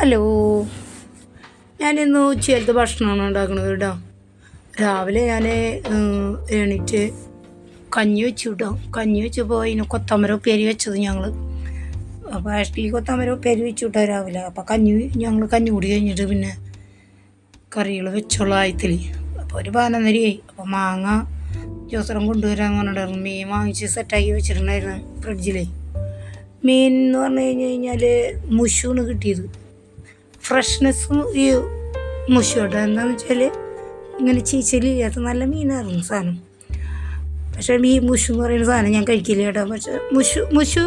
Hello. ഞാനിന്ന് ഉച്ചയിലത്തെ ഭക്ഷണമാണ് ഉണ്ടാക്കുന്നത് കേട്ടോ. രാവിലെ ഞാൻ എണീറ്റ് കഞ്ഞി വെച്ചു കേട്ടോ. കഞ്ഞി വെച്ചപ്പോൾ അതിന് കൊത്തമര ഉപ്പേരി വെച്ചത് ഞങ്ങൾ അപ്പോൾ ആഷ്ലി കൊത്തമര ഉപ്പേരി വെച്ചു കേട്ടോ രാവിലെ. അപ്പോൾ കഞ്ഞി ഞങ്ങൾ കഞ്ഞി കൂടി കഴിഞ്ഞിട്ട് പിന്നെ കറികൾ വെച്ചുള്ള ആയത്തിൽ അപ്പോൾ ഒരു പതിനൊന്നരയായി. അപ്പോൾ മാങ്ങ ജോസറം കൊണ്ടുവരാൻ പറഞ്ഞിട്ടുണ്ടായിരുന്നു. മീൻ വാങ്ങിച്ച് സെറ്റാക്കി വെച്ചിട്ടുണ്ടായിരുന്നു ഫ്രിഡ്ജിൽ മീൻ എന്ന് പറഞ്ഞു കഴിഞ്ഞ് കഴിഞ്ഞാൽ മുഷൂണ് കിട്ടിയത്. ഫ്രഷ്നെസ്സും ഈ മുഷു എന്താണെന്ന് വെച്ചാൽ ഇങ്ങനെ ചീച്ചലില്ലാത്ത നല്ല മീനായിരുന്നു സാധനം. പക്ഷേ ഈ മുഷു എന്ന് പറയുന്ന സാധനം ഞാൻ കഴിക്കില്ല കേട്ടോ. പക്ഷെ മുഷു മുഷു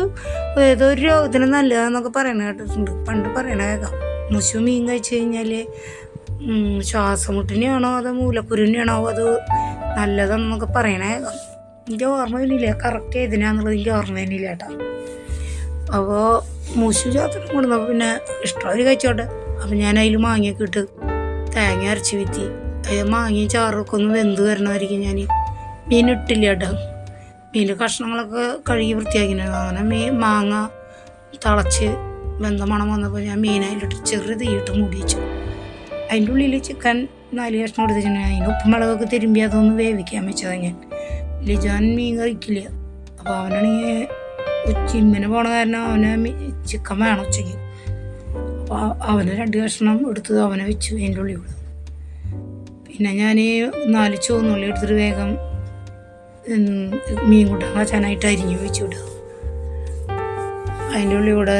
ഏതോ ഒരു രോഗത്തിന് നല്ലതാന്നൊക്കെ പറയണ കേട്ടിട്ടുണ്ട്. പണ്ട് പറയണ കേൾക്കാം മുഷു മീൻ കഴിച്ച് കഴിഞ്ഞാൽ ശ്വാസമുട്ടിനെയാണോ അതോ മൂലക്കുരുവിനെയാണോ അത് നല്ലതാണെന്നൊക്കെ പറയണ കേൾക്കാം എനിക്ക് ഓർമ്മ വരുന്നില്ല. കറക്റ്റ് ഏതിനാന്നുള്ളത് എനിക്ക് ഓർമ്മ വരുന്നില്ല കേട്ടോ. അപ്പോൾ മുഷു ചാത്തരം കൊണ്ടുവന്നപ്പോൾ പിന്നെ ഇഷ്ടം കഴിച്ചോട്ടെ. അപ്പം ഞാൻ അതിൽ മാങ്ങയൊക്കെ ഇട്ട് തേങ്ങ അരച്ച് വിത്തി. അതിൽ മാങ്ങയും ചാറൊക്കെ ഒന്ന് വെന്ത് വരണമായിരിക്കും ഞാൻ. മീൻ ഇട്ടില്ല കേട്ടോ. മീൻ കഷ്ണങ്ങളൊക്കെ കഴുകി വൃത്തിയാക്കി അങ്ങനെ മീൻ മാങ്ങ തിളച്ച് വെന്ത മണം വന്നപ്പോൾ ഞാൻ മീൻ അതിലിട്ട് ചെറിയ തീയിട്ട് മൂടി വെച്ചു. അതിന്റെ ഉള്ളിൽ ചിക്കൻ നാല് കഷ്ണം എടുത്തിട്ടുണ്ടെങ്കിൽ അതിന് ഉപ്പുമുളകൊക്കെ തിരുമ്പി അതൊന്ന് വേവിക്കാൻ വെച്ചതാണ് ഞാൻ. ലിജാൻ മീൻ കഴിക്കില്ല അപ്പോൾ അവനാണെങ്കിൽ ജിമ്മിന് പോണ കാരണം അവന് ചിക്കൻ വേണം ഉച്ചയ്ക്ക് അപ്പോൾ അവന് രണ്ട് കഷ്ണം എടുത്ത് അവനെ വെച്ചു അതിന്റെ ഉള്ളിൽ കൂടെ. പിന്നെ ഞാൻ നാല് ചുവന്നുള്ളി എടുത്തിട്ട് വേഗം മീൻ കൂട്ടാൻ വച്ചാനായിട്ട് അരിഞ്ഞു വെച്ചു വിടുക അതിന്റെ ഉള്ളിൽ കൂടെ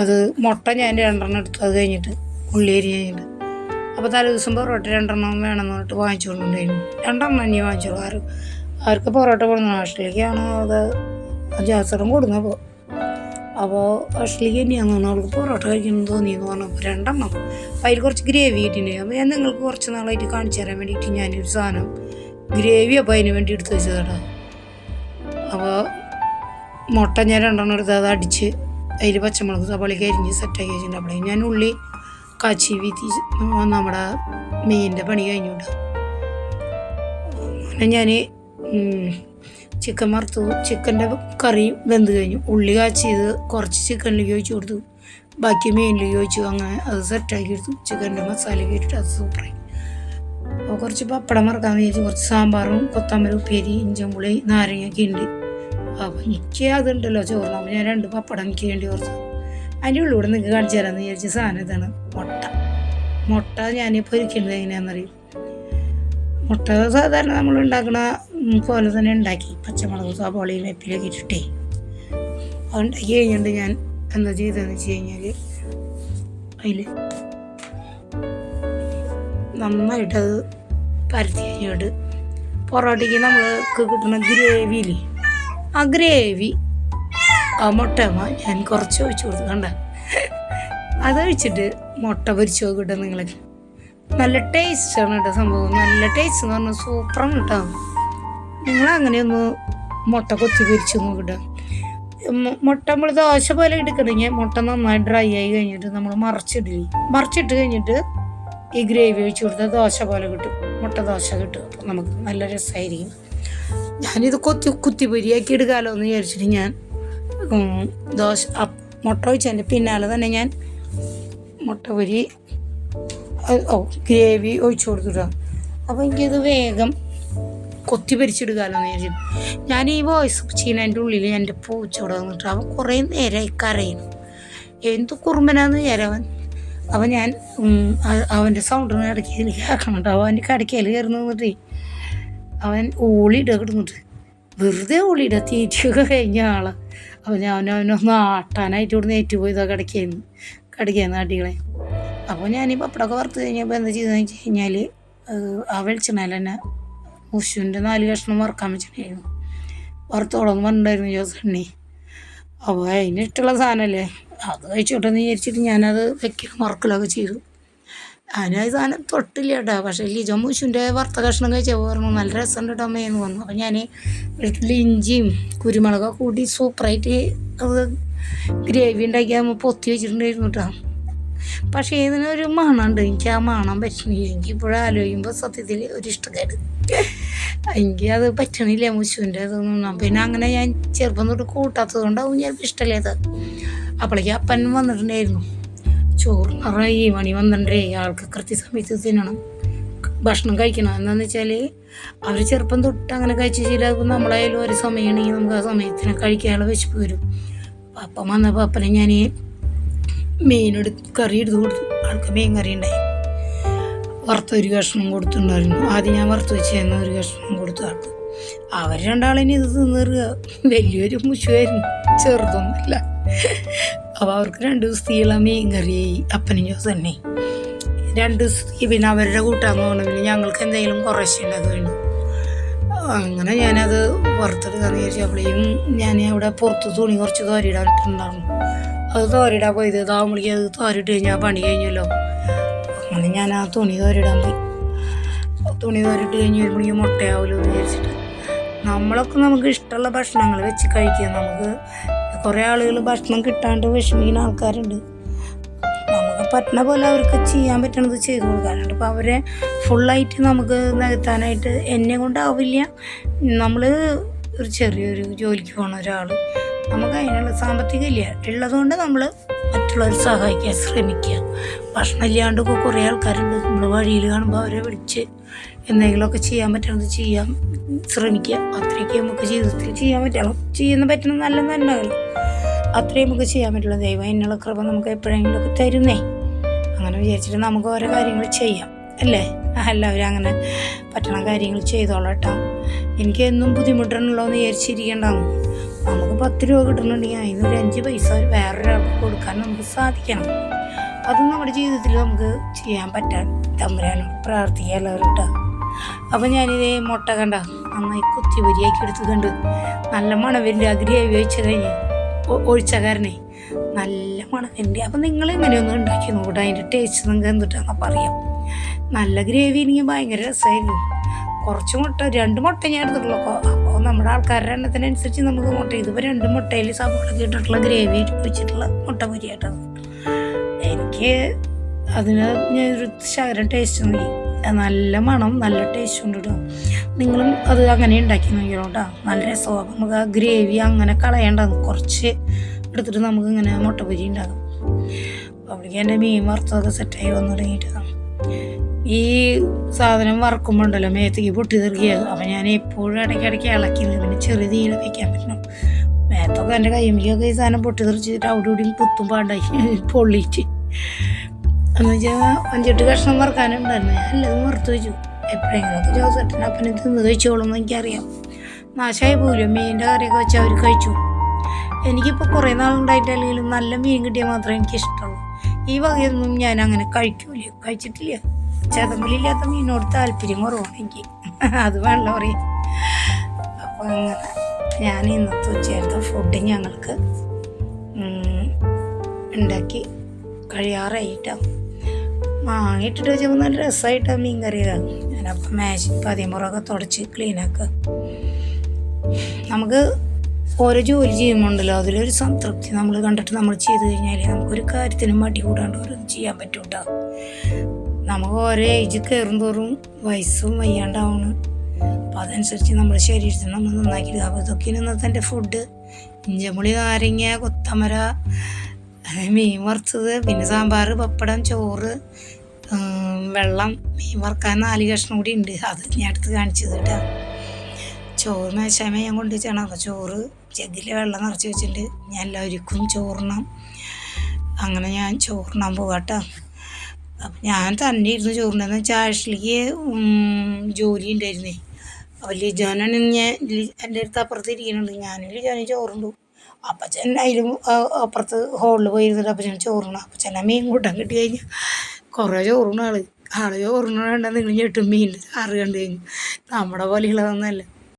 അത് മുട്ട ഞാൻ രണ്ടെണ്ണം എടുത്തു അത് കഴിഞ്ഞിട്ട് ഉള്ളി അരി കഴിഞ്ഞിട്ട്. അപ്പോൾ തലേ ദിവസം പൊറോട്ട രണ്ടെണ്ണം വേണമെന്ന് പറഞ്ഞിട്ട് വാങ്ങിച്ചുകൊണ്ടുണ്ടായിരുന്നു രണ്ടെണ്ണം ഇനി വാങ്ങിച്ചോളൂ. ആര് ആർക്ക് പൊറോട്ട കൊടുക്കണം ഹോസ്റ്റലിലേക്കാണോ അത് ജാസറും കൊടുന്നപ്പോൾ അപ്പോൾ തന്നെയാന്ന് തോന്നുന്നു അവൾക്ക് പൊറോട്ട കഴിക്കണം തോന്നിയെന്ന് പറഞ്ഞപ്പോൾ രണ്ടെണ്ണം. അപ്പോൾ അതിൽ കുറച്ച് ഗ്രേവി കിട്ടിയിട്ടുണ്ട്. അപ്പോൾ ഞാൻ നിങ്ങൾക്ക് കുറച്ച് നാളായിട്ട് കാണിച്ചു തരാൻ വേണ്ടിയിട്ട് ഞാനൊരു സാധനം ഗ്രേവി അപ്പോൾ അതിന് വേണ്ടി എടുത്ത് വെച്ചതാടാ അപ്പോൾ മുട്ട ഞാൻ രണ്ടെണ്ണം എടുത്ത് അത് അടിച്ച് അതിൽ പച്ചമുളക് സവാളിക്ക് അരിഞ്ഞ് സെറ്റാക്കി വെച്ചിട്ടുണ്ട് അപ്പോൾ ഞാൻ ഉള്ളി കാച്ചി വീത്തി നമ്മുടെ മീനിന്റെ പണി കഴിഞ്ഞുണ്ട് അങ്ങനെ ഞാൻ ചിക്കൻ വറുത്തു ചിക്കന്റെ കറി വെന്ത് കഴിഞ്ഞു. ഉള്ളി കാച്ചിയത് കുറച്ച് ചിക്കനിലേക്ക് ഒഴിച്ചു കൊടുത്തു. ബാക്കി മീനിലേക്ക് ഒഴിച്ചു. അങ്ങനെ അത് സെറ്റാക്കി എടുത്തു. ചിക്കന്റെ മസാലയൊക്കെ ഇട്ടിട്ട് അത് സൂപ്പറായി അപ്പോൾ കുറച്ച് പപ്പടം മറക്കാമെന്ന് വിചാരിച്ചു. കുറച്ച് സാമ്പാറും കൊത്തമ്പര ഉപ്പേരി ഇഞ്ചും പുളി നാരങ്ങയൊക്കെ ഉണ്ട് അപ്പോൾ എനിക്ക് അതുണ്ടല്ലോ ചോറിന് അപ്പോൾ ഞാൻ രണ്ട് പപ്പടം എനിക്ക് വേണ്ടി കുറച്ച് അതിന്റെ ഉള്ളിൽ കൂടെ നിങ്ങൾക്ക് കാണിച്ചു തരാമെന്ന് വിചാരിച്ച സാധനം ഇതാണ് മുട്ട. മുട്ട ഞാനിപ്പോൾ പൊരിക്കുന്നത് എങ്ങനെയാണെന്നറിയും? മുട്ട സാധാരണ നമ്മൾ ഉണ്ടാക്കണ ഉം, പോലെ തന്നെ ഉണ്ടാക്കി. പച്ചമുളക് സവാളയും വെപ്പിലൊക്കെ ഇട്ടിട്ടേ. അത് ഉണ്ടാക്കി കഴിഞ്ഞിട്ട് ഞാൻ എന്താ ചെയ്തതെന്ന് വെച്ച് കഴിഞ്ഞാൽ അതിൽ നന്നായിട്ടത് പരത്തി കഴിഞ്ഞിട്ട് പൊറോട്ടയ്ക്ക് നമ്മൾക്ക് കിട്ടുന്ന ഗ്രേവിയില്ലേ? ആ ഗ്രേവി ആ മുട്ടമ്മ ഞാൻ കുറച്ച് ഒഴിച്ചു കൊടുക്കണ്ട കണ്ട? അതൊഴിച്ചിട്ട് മുട്ട പൊരിച്ചു കിട്ടും നിങ്ങൾക്ക് നല്ല ടേസ്റ്റാണ് കേട്ടോ സംഭവം. നല്ല ടേസ്റ്റ് എന്ന് പറഞ്ഞാൽ സൂപ്പറാണ് കേട്ടോ. നിങ്ങൾ അങ്ങനെയൊന്ന് മുട്ട കൊത്തി പൊരിച്ച് നോക്കട്ടെ മുട്ട നമ്മൾ ദോശ പോലെ എടുക്കണമെങ്കിൽ മുട്ട നന്നായി ഡ്രൈ ആയി കഴിഞ്ഞിട്ട് നമ്മൾ മറച്ചിടില്ലേ? മറിച്ചിട്ട് കഴിഞ്ഞിട്ട് ഈ ഗ്രേവി ഒഴിച്ച് കൊടുത്താൽ ദോശ പോലെ കിട്ടും. മുട്ട ദോശ കിട്ടും. അപ്പം നമുക്ക് നല്ല രസമായിരിക്കും ഞാനിത് കൊത്തി കുത്തി പൊരിയാക്കി എടുക്കാമല്ലോ എന്ന് വിചാരിച്ചിട്ട് ഞാൻ ദോശ മുട്ട ഒഴിച്ചതിന്റെ പിന്നാലെ തന്നെ ഞാൻ മുട്ട പൊരി ഗ്രേവി ഒഴിച്ചു കൊടുത്തിട്ടാണ് അപ്പോൾ എനിക്കത് വേഗം കൊത്തി പിരിച്ചിടുകയല്ലോ വിചാരിച്ചു. ഞാൻ ഈ വോയിസ് ചെയ്യുന്ന എന്റെ ഉള്ളിൽ എന്റെ പൂച്ചോടെ വന്നിട്ട് അവൻ കുറേ നേരമായി കരയുന്നു. എന്ത് കുറുമ്പനാന്ന് വിചാരവൻ അവൻ. ഞാൻ അവന്റെ സൗണ്ടിന് ഇടയ്ക്കയിൽ കേൾക്കണുണ്ട് അവൻ എന്റെ കടക്കയിൽ കയറുന്നു നിന്നിട്ടേ അവൻ ഓളിയിട കിടന്നിട്ട് വെറുതെ ഓളിയിട തീറ്റയൊക്കെ കഴിഞ്ഞ ആളെ. അപ്പം ഞാൻ അവനൊന്ന് ആട്ടാനായിട്ട് ഇവിടെ നിന്ന് ഏറ്റുപോയതാ കിടക്കേന്ന് കിടക്കേന്ന് അടികളെ അപ്പോൾ ഞാൻ ഈ പപ്പടമൊക്കെ വറുത്ത് കഴിഞ്ഞപ്പോൾ എന്താ ചെയ്തതെന്ന് വെച്ച് കഴിഞ്ഞാൽ ആ വെളിച്ചെണ്ണയിൽ തന്നെ മുഷുവിന്റെ നാല് കഷ്ണം വറുക്കാൻ വെച്ചിട്ടുണ്ടായിരുന്നു. വറുത്തോളം പറഞ്ഞിട്ടുണ്ടായിരുന്നു ജോസണ്ണി അപ്പോൾ അതിന് ഇഷ്ടമുള്ള സാധനമല്ലേ അത് കഴിച്ചോട്ടെ എന്ന് വിചാരിച്ചിട്ട് ഞാനത് വെക്കലും വറക്കലൊക്കെ ചെയ്തു. അതിനാ സാധനം തൊട്ടില്ല കേട്ടോ. പക്ഷേ ലിജോ മുഷുവിന്റെ വറുത്ത കഷ്ണം കഴിച്ചപ്പോൾ പറഞ്ഞു നല്ല രസമുണ്ട് കേട്ടോ അമ്മയെന്ന് പറഞ്ഞു. അപ്പോൾ ഞാൻ വീട്ടിൽ ഇഞ്ചിയും കുരുമുളകൊക്കെ കൂട്ടി സൂപ്പറായിട്ട് അത് ഗ്രേവി ഉണ്ടാക്കി പൊത്തി വെച്ചിട്ടുണ്ടായിരുന്നു കേട്ടോ. പക്ഷേ ഇതിനൊരു മണമുണ്ട്. എനിക്ക് ആ മണം പറ്റണില്ല. എനിക്ക് ഇപ്പോഴും ആലോചിക്കുമ്പോൾ സത്യത്തിൽ ഒരു ഇഷ്ടക്കേട്. എനിക്ക് അത് പറ്റണില്ല മുശുവിന്റെ അതൊന്നും പിന്നെ അങ്ങനെ ഞാൻ ചെറുപ്പം തൊട്ട് കൂട്ടാത്തത് കൊണ്ടാവും ചിലപ്പോൾ ഇഷ്ടമില്ലാത്ത അപ്പോഴേക്ക് അപ്പൻ വന്നിട്ടുണ്ടായിരുന്നു. ചോറ് നിറയെ മണി വന്നിട്ടുണ്ടേ. ആൾക്ക് കൃത്യസമയത്ത് തിന്നണം. ഭക്ഷണം കഴിക്കണം. എന്താണെന്ന് വെച്ചാൽ അവർ ചെറുപ്പം തൊട്ട് അങ്ങനെ കഴിച്ച് ശീലമാകുമ്പോൾ നമ്മളായാലും ഒരു സമയമാണെങ്കിൽ നമുക്ക് ആ സമയത്തിന് കഴിക്കാനുള്ള വിശപ്പ് വരും. അപ്പം വന്നപ്പോൾ അപ്പനെ ഞാൻ മീനെടുത്ത് കറി എടുത്ത് കൊടുത്തു ആൾക്ക് മീൻ കറി ഉണ്ടായി. വറുത്ത ഒരു കഷ്ണം കൊടുത്തിട്ടുണ്ടായിരുന്നു. ആദ്യം ഞാൻ വറുത്ത് വെച്ചിരുന്ന ഒരു കഷ്ണം കൊടുത്തു ആൾക്ക്. അവർ രണ്ടാളിനി ഇത് തിന്നേറുക. വലിയൊരു മുശുവായിരുന്നു ചെറുതൊന്നുമല്ല. അപ്പോൾ അവർക്ക് രണ്ട് ദിവസത്തേക്കുള്ള മീൻ കറി അപ്പനും ജോസ് തന്നെ രണ്ട് ദിവസത്തേക്ക് പിന്നെ അവരുടെ കൂട്ടാൻ പോകണമെങ്കിൽ ഞങ്ങൾക്ക് എന്തെങ്കിലും കുറേശ്ശെ വേണ്ടി. അങ്ങനെ ഞാനത് വറുത്തെടുക്കാന്ന് വിചാരിച്ചപ്പോഴേക്കും ഞാൻ അവിടെ പുറത്ത് തുണി കുറച്ച് തോരിടാനിട്ടുണ്ടായിരുന്നു അത് തോരിടാൻ പോയത്. ഇതാകുമ്പോഴേക്കും അത് തോരിട്ട് കഴിഞ്ഞാൽ പണി കഴിഞ്ഞല്ലോ. അങ്ങനെ ഞാൻ ആ തുണി തോരിടാൻ പോയി. തുണി തോരിട്ട് കഴിഞ്ഞ് വരുമ്പോഴേക്കും മുട്ടയാവുമല്ലോ എന്ന് വിചാരിച്ചിട്ട്. നമ്മളൊക്കെ നമുക്ക് ഇഷ്ടമുള്ള ഭക്ഷണങ്ങൾ വെച്ച് കഴിക്കുക നമുക്ക് കുറേ ആളുകൾ ഭക്ഷണം കിട്ടാണ്ട് വിഷമിക്കുന്ന ആൾക്കാരുണ്ട്. നമുക്ക് പറ്റണ പോലെ അവർക്ക് ചെയ്യാൻ പറ്റണത് ചെയ്തു കൊടുക്കാറുണ്ട് അപ്പോൾ അവരെ ഫുള്ളായിട്ട് നമുക്ക് നികത്താനായിട്ട് എന്നെ കൊണ്ടാവില്ല. നമ്മൾ ഒരു ചെറിയൊരു ജോലിക്ക് പോണ ഒരാൾ നമുക്ക് അതിനുള്ള സാമ്പത്തിക ഇല്ല ഉള്ളതുകൊണ്ട് നമ്മൾ മറ്റുള്ളവർ സഹായിക്കാൻ ശ്രമിക്കുക. ഭക്ഷണം ഇല്ലാണ്ട് കുറേ ആൾക്കാരുണ്ട്. നമ്മൾ വഴിയിൽ കാണുമ്പോൾ അവരെ വിളിച്ച് എന്തെങ്കിലുമൊക്കെ ചെയ്യാൻ പറ്റണത് ചെയ്യാൻ ശ്രമിക്കുക. അത്രയൊക്കെ നമുക്ക് ജീവിതത്തിൽ ചെയ്യാൻ പറ്റണം. ചെയ്യുന്ന പറ്റുന്ന നല്ല നന്മകൾ അത്രയും നമുക്ക് ചെയ്യാൻ പറ്റുള്ളൂ ദൈവം എന്നുള്ള കൃപ നമുക്ക് എപ്പോഴെങ്കിലുമൊക്കെ തരുന്നേ. അങ്ങനെ വിചാരിച്ചിട്ട് നമുക്ക് ഓരോ കാര്യങ്ങൾ ചെയ്യാം. അല്ലേ? എല്ലാവരും അങ്ങനെ പറ്റണ കാര്യങ്ങൾ ചെയ്തോളാം കേട്ടോ. എനിക്ക് എന്നും ബുദ്ധിമുട്ടണല്ലോ എന്ന് വിചാരിച്ചിരിക്കേണ്ടാവും നമുക്ക് പത്ത് രൂപ കിട്ടുന്നുണ്ടെങ്കിൽ അതിന് ഒരു അഞ്ച് പൈസ വേറൊരാൾക്ക് കൊടുക്കാൻ നമുക്ക് സാധിക്കണം. അതും നമ്മുടെ ജീവിതത്തിൽ നമുക്ക് ചെയ്യാൻ പറ്റാൻ തമ്പുരാനോട് പ്രാർത്ഥിക്കുക എല്ലാവരും കേട്ടോ. അപ്പം ഞാനിതേ മുട്ട കണ്ട നന്നായി കുത്തി വരിയാക്കി എടുത്തുകൊണ്ട് നല്ല മണവിന്റെ അഗ്രിയായി വെച്ച കഴിഞ്ഞ് ഒഴിച്ച കാരനെ നല്ല മണവിന്റെ. അപ്പം നിങ്ങൾ ഇങ്ങനെയൊന്നും ഉണ്ടാക്കി നോക്കട്ടെ അതിന്റെ ടേസ്റ്റ് നിങ്ങൾക്ക് എന്തിട്ടാന്ന് പറയാം നല്ല ഗ്രേവി എനിക്ക് ഭയങ്കര രസമായിരുന്നു. കുറച്ച് മുട്ട രണ്ട് മുട്ട ഞാൻ എടുത്തിട്ടുള്ളൂ. അപ്പോൾ നമ്മുടെ ആൾക്കാരുടെ എണ്ണത്തിനനുസരിച്ച് നമുക്ക് മുട്ട ഇതിപ്പോൾ രണ്ട് മുട്ടയിൽ സബോളൊക്കെ ഇട്ടിട്ടുള്ള ഗ്രേവി വെച്ചിട്ടുള്ള മുട്ട പൊരിയായിട്ടത് എനിക്ക് അതിന് ഞാനൊരു ശകരം ടേസ്റ്റ് നോക്കി. നല്ല മണം നല്ല ടേസ്റ്റ് ഉണ്ട് കേട്ടോ നിങ്ങളും അത് അങ്ങനെ ഉണ്ടാക്കി നോക്കിയോ കേട്ടോ നല്ല രസമാണ് നമുക്ക് ആ ഗ്രേവി അങ്ങനെ കളയേണ്ട കുറച്ച് എടുത്തിട്ട് നമുക്ക് ഇങ്ങനെ മുട്ട പൊരി ഉണ്ടാകും അപ്പോഴേക്കും എന്റെ മീൻ വറുത്തതൊക്കെ സെറ്റായി വന്നു തുടങ്ങിയിട്ട്. ഈ സാധനം വറക്കുമ്പോൾ ഉണ്ടല്ലോ മേത്തേക്ക് പൊട്ടി തെറിക്കുക അപ്പം ഞാൻ എപ്പോഴും ഇടയ്ക്കിടയ്ക്ക് ഇളക്കി പിന്നെ ചെറിയ തീയിൽ വയ്ക്കാൻ പറ്റണം. മേത്തൊക്കെ എന്റെ കയ്യമ്മയ്ക്കൊക്കെ ഈ സാധനം പൊട്ടി തെറിച്ചിട്ട് അവിടെ ഇവിടെയും കുത്തും പാണ്ടായി പൊള്ളിയിട്ട്. എന്ന് വെച്ചാൽ അഞ്ചെട്ട് കഷ്ണം വറക്കാനുണ്ടായിരുന്നു. ഞാൻ എല്ലാം വറുത്ത് വെച്ചു. എപ്പോഴെങ്കിലുമൊക്കെ ജോസേട്ടൻ അപ്പനെ തിന്ന് കഴിച്ചോളും എന്ന് എനിക്കറിയാം. നാശമായി പോലും മീനിന്റെ കറിയൊക്കെ വെച്ചാൽ അവർ കഴിച്ചു. എനിക്കിപ്പോൾ കുറേ നാളുണ്ടായിട്ടല്ലെങ്കിലും നല്ല മീൻ കിട്ടിയാൽ മാത്രമേ എനിക്ക് ഇഷ്ടമുള്ളൂ ഈ വകയൊന്നും ഞാൻ അങ്ങനെ കഴിക്കൂല. കഴിച്ചിട്ടില്ല. ചതമ്പലില്ലാത്ത മീനോട് താല്പര്യം കുറവാണെങ്കിൽ അത് വെള്ളം പറയും അപ്പൊ അങ്ങനെ ഞാൻ ഇന്നത്തെ ഉച്ചയിലത്തെ ഫുഡ് ഞങ്ങൾക്ക് ഉണ്ടാക്കി കഴിയാറായിട്ടാണ് വാങ്ങിയിട്ടിട്ട് വെച്ചപ്പോൾ നല്ല രസമായിട്ടാണ് മീൻ കറിയതാണ് ഞാനപ്പം മേശ പതിമുറൊക്കെ തുടച്ച് ക്ലീനാക്കുക നമുക്ക് ഓരോ ജോലി ചെയ്യുമ്പോണ്ടല്ലോ അതിലൊരു സംതൃപ്തി നമ്മൾ കണ്ടിട്ട് നമ്മൾ ചെയ്ത് കഴിഞ്ഞാൽ നമുക്കൊരു കാര്യത്തിനും മടി കൂടാണ്ട് ഒരു ചെയ്യാൻ പറ്റൂട്ടോ. നമുക്ക് ഓരോ ഏജ് കയറും തോറും വയസ്സും വയ്യാണ്ടാവണം. അപ്പോൾ അതനുസരിച്ച് നമ്മുടെ ശരീരത്തിന് നമ്മൾ നന്നാക്കിയിട്ട് അപ്പോൾ ഇതൊക്കെ ഇന്നത്തെ എന്റെ ഫുഡ് ഇഞ്ചമുളി നാരങ്ങ കൊത്തമര മീൻ വറുത്തത് പിന്നെ സാമ്പാർ പപ്പടം ചോറ് വെള്ളം മീൻ വറുക്കാൻ നാല് കഷ്ണം കൂടി ഉണ്ട് അത് ഞാൻ അടുത്ത് കാണിച്ചത് കേട്ടോ. ചോറ് മേശാമ ഞാൻ കൊണ്ട് വെച്ചാണ്. അപ്പോൾ ചോറ് ജഗ്ഗിൽ വെള്ളം നിറച്ച് വെച്ചിട്ടുണ്ട്. ഞാൻ എല്ലാവർക്കും ചോറിനാം അങ്ങനെ ഞാൻ ചോറിനാൻ പോകാട്ടോ അപ്പം ഞാൻ തന്നെ ഇരുന്ന് ചോറിനെന്ന് വെച്ചാൽ ആഷ്ലിക്ക് ജോലി ഉണ്ടായിരുന്നേ. അപ്പോൾ ലിജോനാണ് ഞാൻ എന്റെ അടുത്ത് അപ്പുറത്ത് ഇരിക്കുന്നുണ്ട് ഞാനും ലിജോനും ചോറുണ്ടു. അപ്പച്ചൻ അതിലും അപ്പുറത്ത് ഹോളിൽ പോയി ഇരുന്നിട്ട് അപ്പച്ചൻ ചോറുണ്ണു അപ്പച്ചനെ മീൻ കൂട്ടാൻ കിട്ടി കഴിഞ്ഞാൽ കുറേ ചോറുണ ആൾ. ആൾ ചോറുണ വേണ്ട നിങ്ങൾ ഞെട്ടും മീൻ ആറ് കണ്ടു കഴിഞ്ഞു. നമ്മുടെ പോലെയുള്ളതൊന്നുമല്ല